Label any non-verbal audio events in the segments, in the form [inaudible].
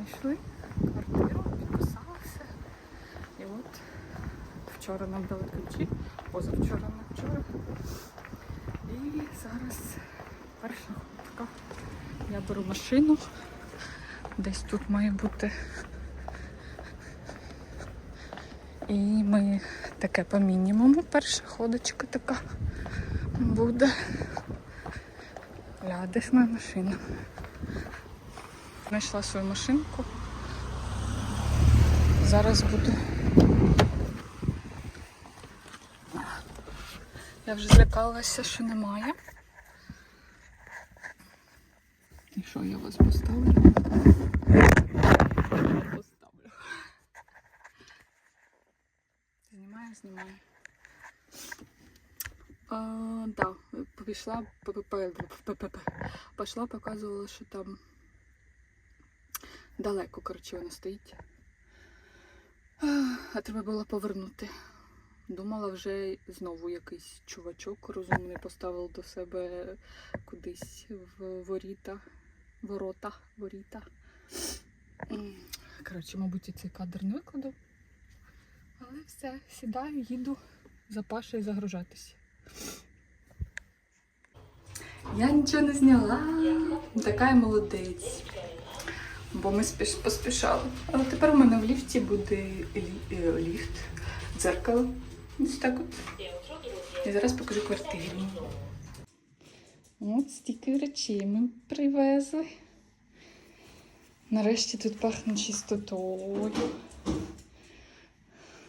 знайшли квартиру, підписалися. І от вчора нам дали ключі, позавчора не вчора. І зараз перша ходка. Я беру машину. Десь тут має бути. І ми таке по мінімуму. Перша ходочка така буде. Ля, десь моя машина. Знайшла свою машинку. Зараз буду. Я вже злякалася, що немає. І що я вас поставлю? Поставлю. Знімаю, знімаю. А, да, пішла, пішла, показувала, що там далеко, коротше, вона стоїть. А, треба було повернути. Думала, вже знову якийсь чувачок розумний поставив до себе кудись в воріта. Ворота, воріта. Коротше, мабуть, і цей кадр не викладу. Але все, сідаю, їду за Пашею загружатися. Я нічого не зняла. Така я молодець. Бо ми спіш, поспішали. Але тепер у мене в ліфті буде лі, е, ліфт, дзеркало. Ось так от. І зараз покажу квартиру. От стільки речей ми привезли. Нарешті тут пахне чистотою.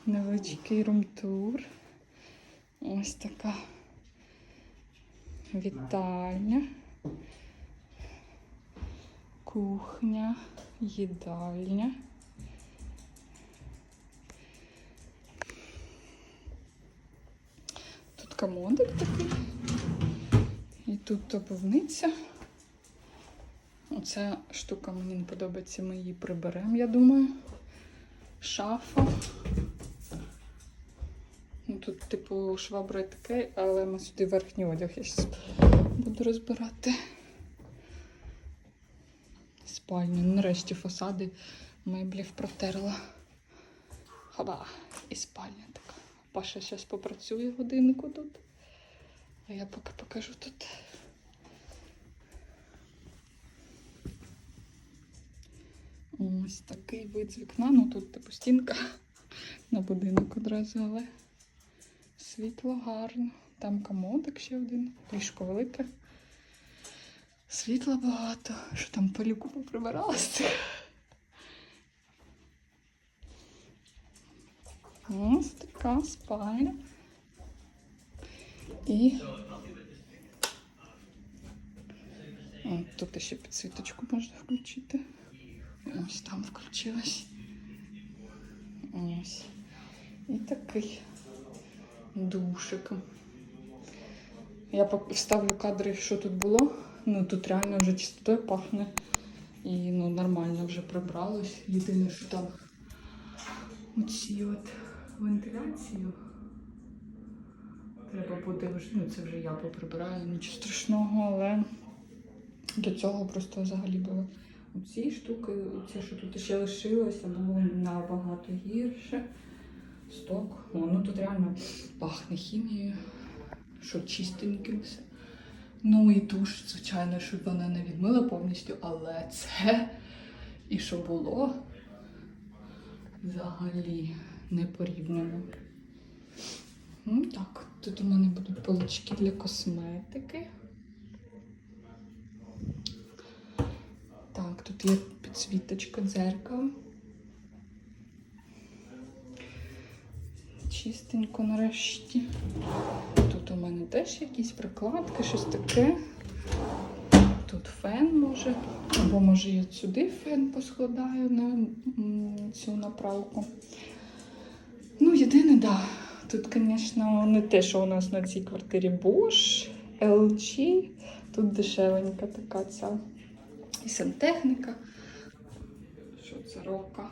Невеличкий румтур. Ось така вітальня, кухня, їдальня. Тут комодик такий. І тут обувниця. Оця штука мені не подобається, ми її приберемо, я думаю. Шафа. Ну, тут, типу, швабра таке, але ми сюди верхній одяг я зараз буду розбирати. Спальню. Нарешті фасади меблів протерла. Хаба. І спальня така. Паша зараз попрацює годинку тут. А я поки покажу тут. Ось такий вид з вікна. Ну тут типу стінка на будинок одразу, але світло гарно. Там комодик ще один, ліжко велике. Світла багато. Що там пилюку поприбиралася. Ось така спальня. І О, тут ще підсвіточку можна включити. Ось там включилась. Ось. І такий душик. Я вставлю кадри, що тут було. Ну тут реально вже чистотою пахне. І ну, нормально вже прибралось. Єдине, що там оці от вентиляцію. Треба буде вже, ну це вже я поприбираю, нічого страшного, але до цього просто взагалі було ці штуки, це, що тут ще лишилося, було набагато гірше. Сток. О, ну тут реально пахне хімією, що чистеньким все. Ну і душ, звичайно, щоб вона не відмила повністю, але це і що було взагалі не порівняно. Ну так, тут у мене будуть полички для косметики. Так, тут є підсвіточка дзеркала. Чистенько нарешті. Тут у мене теж якісь прикладки, щось таке. Тут фен може. Або може я сюди фен поскладаю на цю направку. Ну, єдине, да. Тут, звісно, не те, що у нас на цій квартирі Bosch, LG. Тут дешевенька така ця і сантехніка. Що це рока?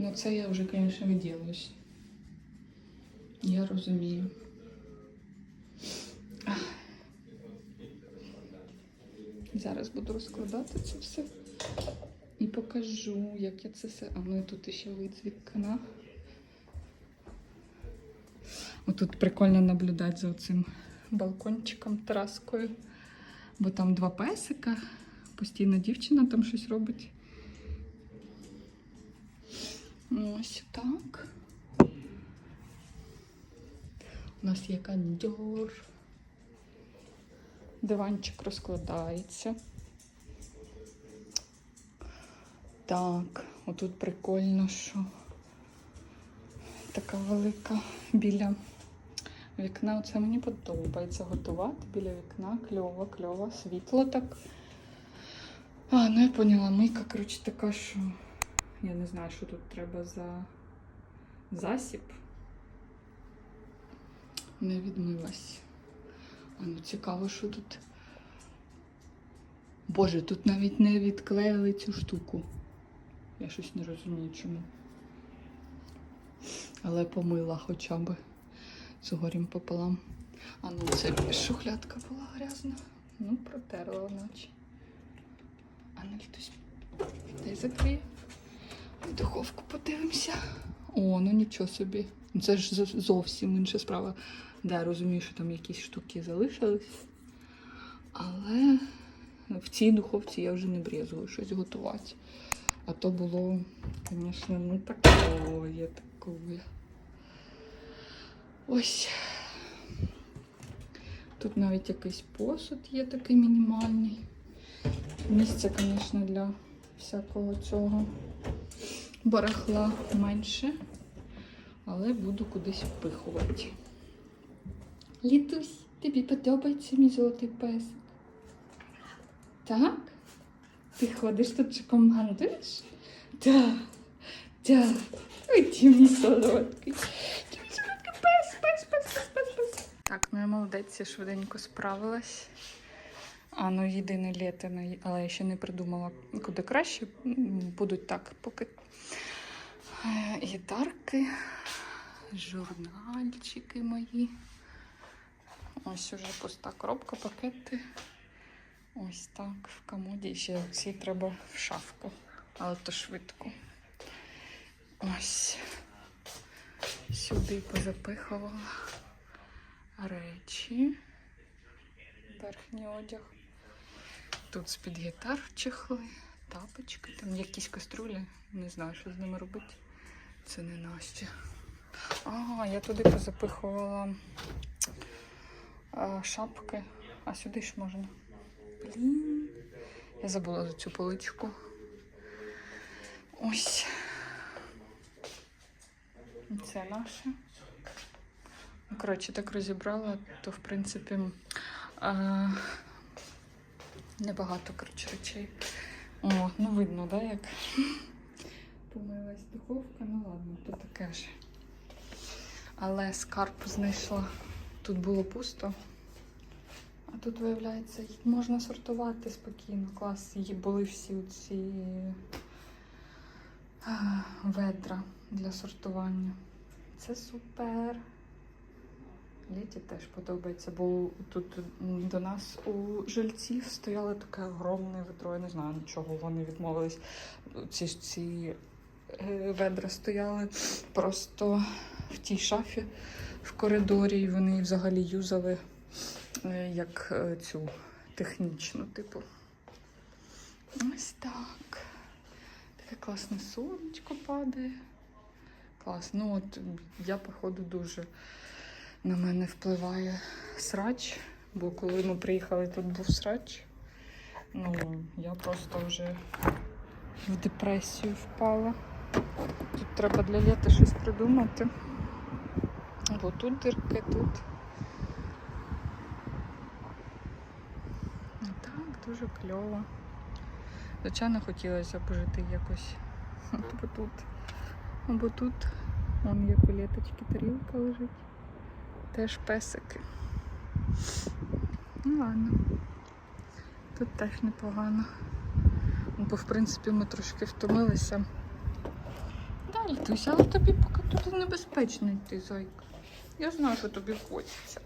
Ну, це я вже, звісно, виділюсь. Я розумію. Зараз буду розкладати це все. І покажу, як я це все. А ну і тут ще вид з вікна. Отут прикольно наблюдати за цим балкончиком, тераскою. Бо там два песика. Постійно дівчина там щось робить. Ось так. У нас є кондьор. Диванчик розкладається. Так, отут прикольно, що така велика біля вікна. Оце мені подобається готувати біля вікна. Кльово, кльово, світло так. А, ну я поняла, мийка, коротше, така, що я не знаю, що тут треба за засіб. Не відмилась. А ну цікаво, що тут. Боже, тут навіть не відклеїли цю штуку. Я щось не розумію чому. Але помила хоча б з горім пополам. А ну це шухлядка була грязна. Ну, протерла наче. А ну хтось дай закриє. В духовку подивимося. О, ну нічого собі. Ну, Це ж зовсім інша справа. Да, розумію, що там якісь штуки залишились. Але в цій духовці я вже не брезгую щось готувати. А то було, звісно, ну такое, такое. Ось. Тут навіть якийсь посуд є такий мінімальний. Місця, звісно, для всякого цього барахла менше, але буду кудись впихувати. Літусь, тобі подобається мій золотий песик? Так? Ти ходиш тут чи командуєш? Так, так. Ой, ти мій солодкий. Солодкий пес, пес, пес, пес, пес, пес. Так, ну я молодець, я швиденько справилась. А, ну єдине літо, ну, але я ще не придумала, куди краще. Будуть так, поки Е, гітарки, журнальчики мої. Ось уже пуста коробка, пакети. Ось так в комоді. Ще ці треба в шафку, але то швидко. Ось. Сюди позапихувала речі. Верхній одяг. Тут з-під гітар чехли, тапочки, там якісь каструлі. Не знаю, що з ними робити. Це не Настя. А, я туди позапихувала а, шапки, а сюди ж можна. Блін. Я забула за цю поличку. Ось. Це наше. Ну, Коротше, так розібрала, то в принципі а, небагато коротше, речей. О, ну видно, да, як помилась духовка, ну ладно, то таке ж. Але скарб знайшла. Тут було пусто. А тут, виявляється, їх можна сортувати спокійно. Клас. Її були всі ці ведра для сортування. Це супер. Літі теж подобається, бо тут до нас у жильців стояло таке огромне ведро. Я не знаю, чого вони відмовились. Ці ці е, ведра стояли просто в тій шафі в коридорі, і вони взагалі юзали е, як е, цю технічну, типу. Ось так. Таке класне сонечко падає. Клас. Ну от я, походу, дуже на мене впливає срач, бо коли ми приїхали, тут був срач. Ну, я просто вже в депресію впала. Тут треба для літа щось придумати. Бо тут дирки, тут. Ну Так, дуже кльово. Звичайно, хотілося б жити якось [laughs] або тут. Або тут. Вон як у літочки тарілка лежить. Теж песики. Ну ладно. Тут теж непогано. Ну, Бо в принципі ми трошки втомилися. Далі Туся, але тобі поки тут небезпечно йти, зайка. Я знаю, що тобі хочеться.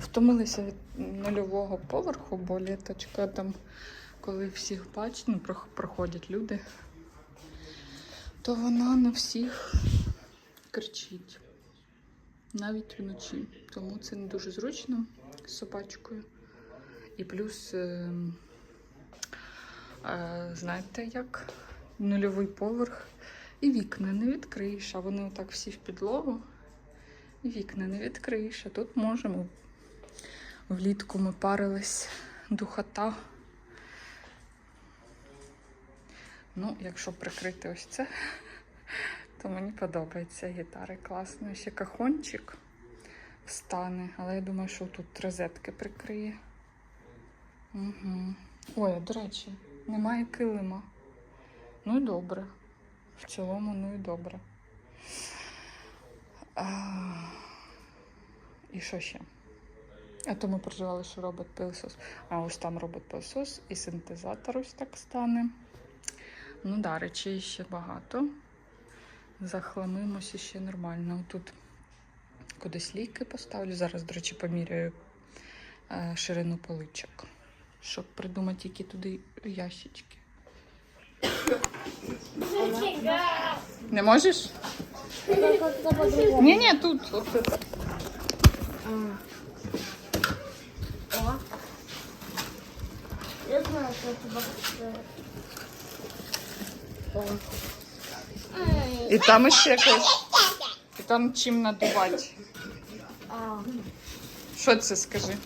Втомилися від нульового поверху, бо літочка там, коли всіх бачить, ну, проходять люди, то вона на всіх кричить. Навіть вночі. Тому це не дуже зручно з собачкою. І плюс, е, е, знаєте, як нульовий поверх. І вікна не відкриєш, а вони отак всі в підлогу. І вікна не відкриєш. А тут можемо. Влітку ми парились духота. Ну, якщо прикрити ось це, то мені подобається гітари класно. Ще кахончик встане, але я думаю, що тут розетки прикриє. Угу. Ой, до речі, немає килима. Ну і добре. В цілому, ну і добре. А, і що ще? А то ми переживали, що робот пилосос. А ось там робот пилосос і синтезатор ось так стане. Ну да, речей ще багато. Захламимося ще нормально. Тут кудись ліки поставлю. Зараз, до речі, поміряю е, ширину поличок, щоб придумати, які туди ящички. Не можеш? Ні, ні, тут. Це. Я знаю, это боксер. І там ще якось. І там чим надувати. А, Що це скажи?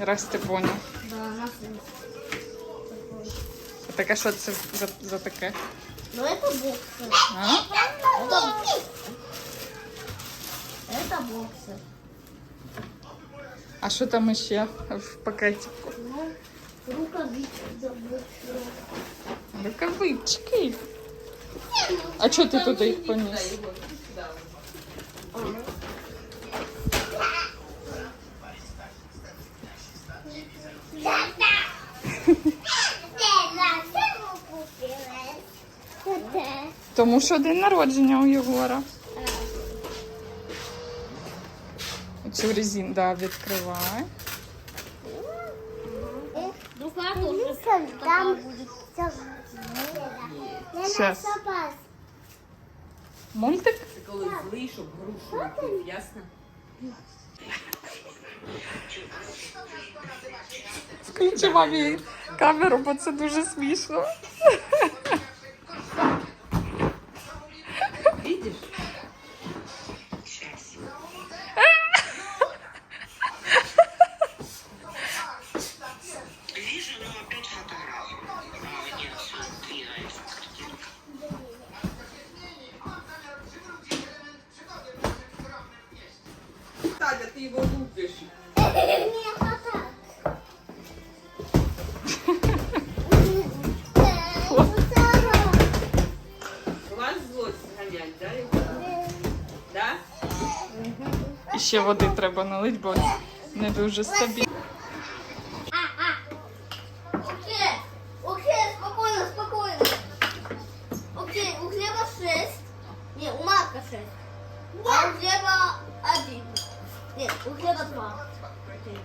Раз ти поняв. да, насос. А таке що це за, за таке? Но это боксер. А? Это, это боксер. а що там ще в пакеті? Ну, рукавички для боксера. Рукавички. А чого ти туди їх поніс? Тому що день народження у Єгора. Цю резину, да, відкривай. Тоже Там такая будет. Мультик? Це коли злий, щоб грушу не пив, ясно? Включи мамі камеру, бо це дуже смішно. Ще води треба налити, бо не дуже стабільно. Окей, окей. Окей, у хлеба 6. Не, у Марка 6. А у хлеба 1. Нет, у хлеба 2. Окей.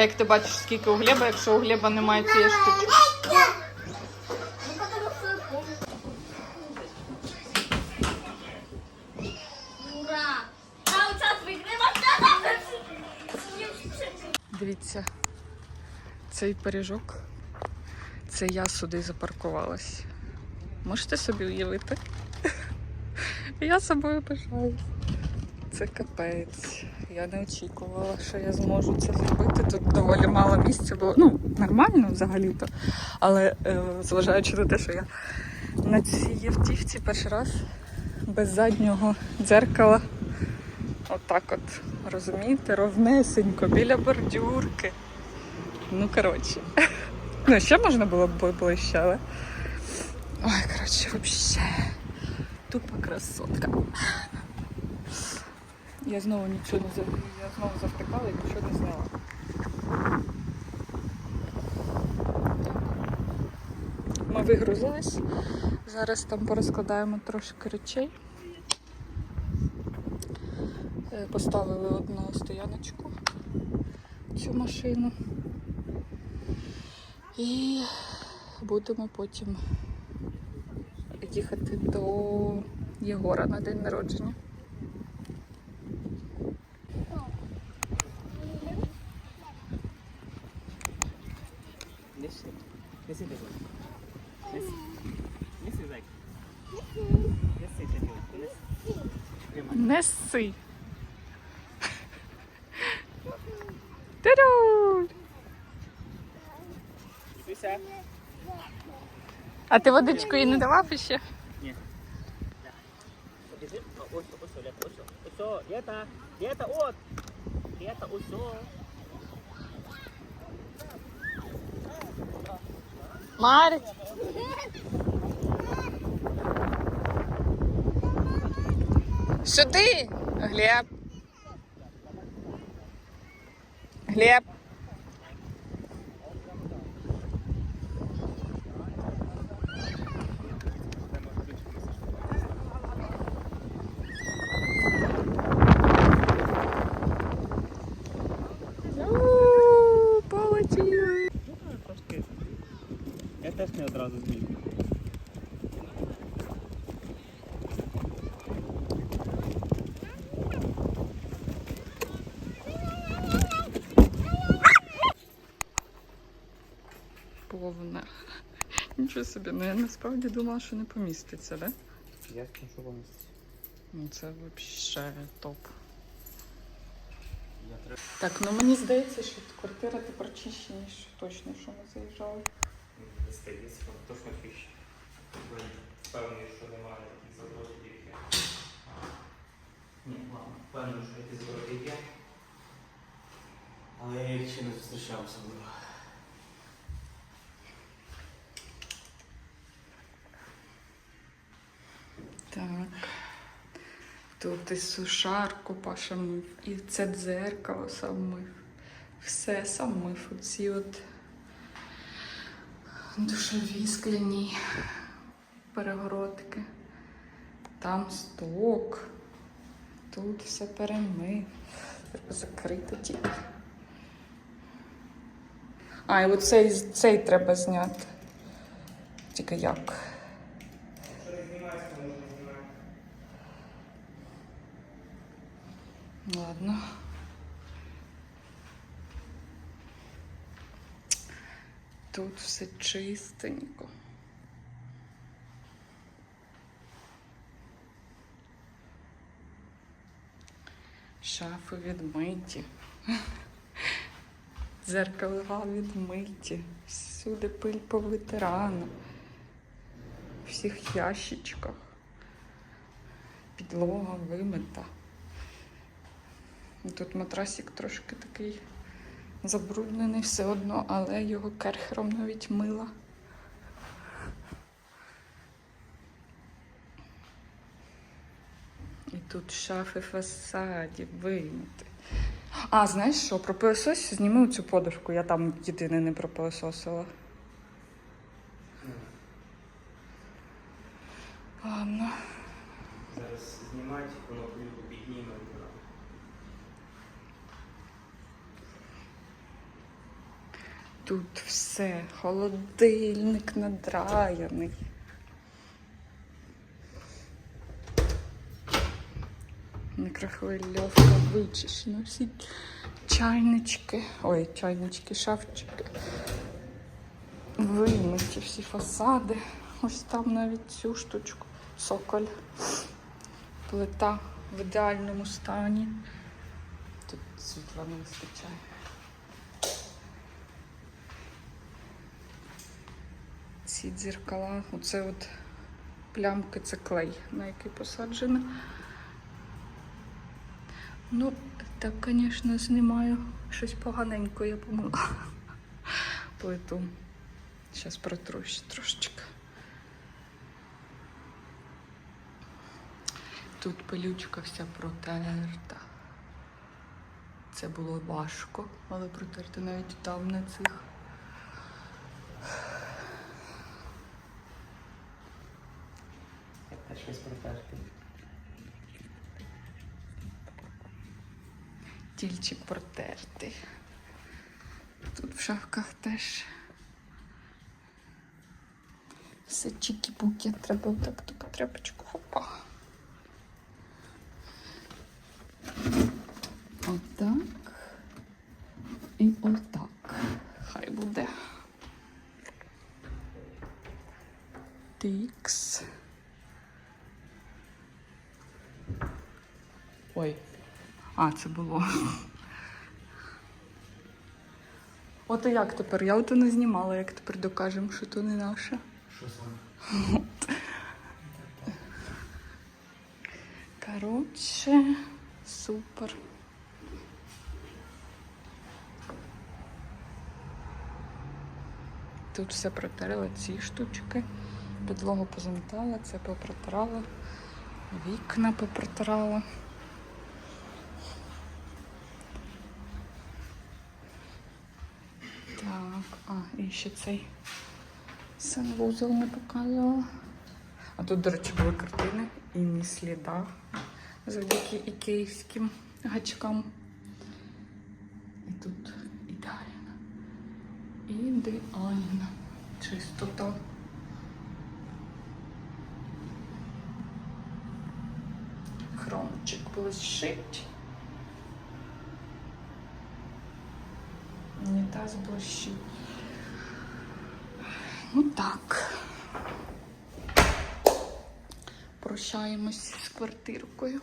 А як ти бачиш, скільки у Глеба, якщо у Глеба немає цієї вигрива. Дивіться, цей пиріжок, це я сюди запаркувалась. Можете собі уявити? [laughs] Я собою пишаюсь. Це капець. Я не очікувала, що я зможу це зробити. Тут доволі мало місця було. Ну, нормально взагалі-то. Але е, зважаючи на те, що я на цій автівці перший раз без заднього дзеркала. Отак от, розумієте, ровнесенько, біля бордюрки. Ну, коротше. [laughs] Ну, ще можна було б ближче, але. Ой, коротше, взагалі. Тупа красотка. Я знову нічого не. Я знову завтикала і нічого не зняла. ми вигрузились. Зараз там порозкладаємо трошки речей. Е, Поставили одну стояночку цю машину. І будемо потім їхати до Єгора на день народження. Неси. Та-дам! А ти водичку їй не давав іще? Oh, also, also, left, also. Also, Yeta. Yeta, от. Yeta, also. Марить. Сюди, Глеб. Глеб. Повна. Нічого собі, ну я насправді думала, що не поміститься, да? Я скажу вам. Ну це взагалі топ. Так, ну мені здається, що квартира тепер чище, ніж точно, що ми заїжджали. Здається, точно фіш. Впевнений, що немає таких загрозів, як я. Ні, ладно, впевнений, що якісь загрози є. Але я їх ще не зустрічав Так. Тут і сушарку Паша мив, і це дзеркало сам. Все сам. Оці от душові скляні перегородки. Там сток. Тут все перемив. Треба закрити тільки. А, і оцей цей треба зняти. Тільки як? Ладно. Тут все чистенько. Шафи відмиті. Дзеркала відмиті. Всюди пиль повитирана. В всіх ящичках. Підлога вимита. Тут матрасик трошки такий забруднений все одно, але його керхером навіть мила. І тут шафи фасадів вимити. А, знаєш що, про пилосос зніми цю подушку, я там єдине не пропилососила. Ладно. Зараз знімати, воно Тут все, холодильник надраяний. Мікрохвильовка вичищена, всі чайнички, ой, чайнички, шафчики. Вимиті всі фасади. Ось там навіть цю штучку. Соколь. Плита в ідеальному стані. Тут світла не вистачає. Ці дзеркала, оце от плямки, це клей, на який посаджено. Ну, так, звісно, знімаю щось поганенько, я помила плиту. Зараз протру ще трошечки. Тут пилючка вся протерта. Це було важко, але протерти навіть там на цих щось протерти. Тільчик протертий. Тут в шафках теж. Все чікі-пуки. Треба отак таку тряпочку. Хопа. Отак. І отак. Хай буде. Тикс. Ой. А, це було. От і як тепер? Я ото не знімала, як тепер докажемо, що то не наше. Що саме? Коротше, супер. Тут все протерла ці штучки. Підлогу позамітала, це попротирала, вікна попротирала. Так, ще цей санвузол не показувала. А тут, до речі, були картини і ні сліда завдяки ікеївським гачкам. І тут ідеально. Ідеально. Чистота. Хромчик блищить. Унітаз блищить. Ну так. Прощаємось з квартиркою.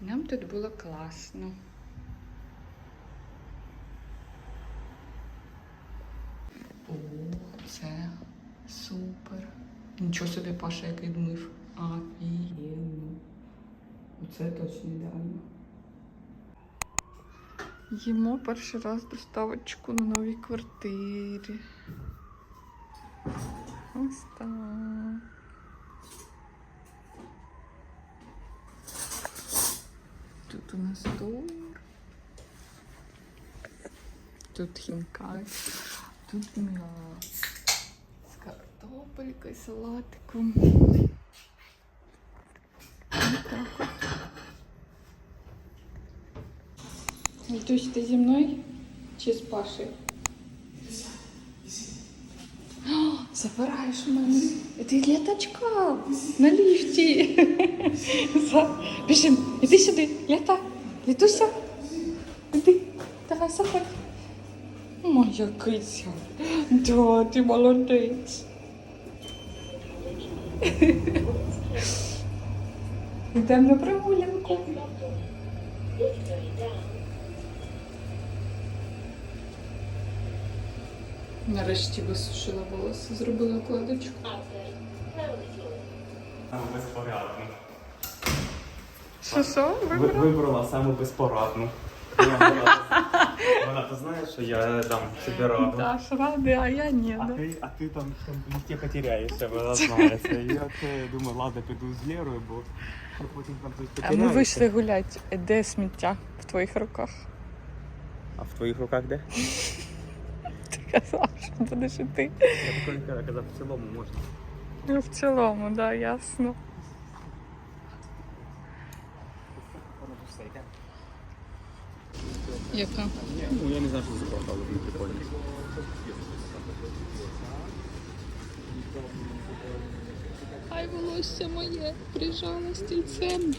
Нам тут було класно. О, це супер. Нічого собі Паша як відмив. Офігенно. Оце точно ідеально. Їмо перший раз доставочку на новій квартирі. Ось так. Тут у нас тур. Тут хінкаль. Тут м'ясо. З картопелькою, салатиком. Ось так от. Вітусь, ти зі мною чи з Пашею? Забираєш у мене. Ти літачка на ліфті. Біжим, іди сюди, літа. Літуся. Іди, давай заходь. Моя киця. Да, ти молодець. Йдемо на прогулянку. Нарешті висушила волосся, зробила укладочку. Саме безпорадну. Що що? Вибрала? Вибрала саму безпорадну. Вона, вона, вона то знає, що я там собі раду. Даш ради, а я ні. А Да. ти, а ти там в ліфті потеряєшся, вона знає це. І от е, думаю, ладно, піду з Лєрою, бо потім там хтось А ми вийшли гуляти. Де сміття в твоїх руках? А в твоїх руках де? [laughs] Казав, що будеш іти. Я такого ніколи казав, в цілому можна. Ну, в цілому, да, ясно. Яка? Ну, я не знаю, що це правда, але прикольно. Ай, волосся моє прижала стільцем.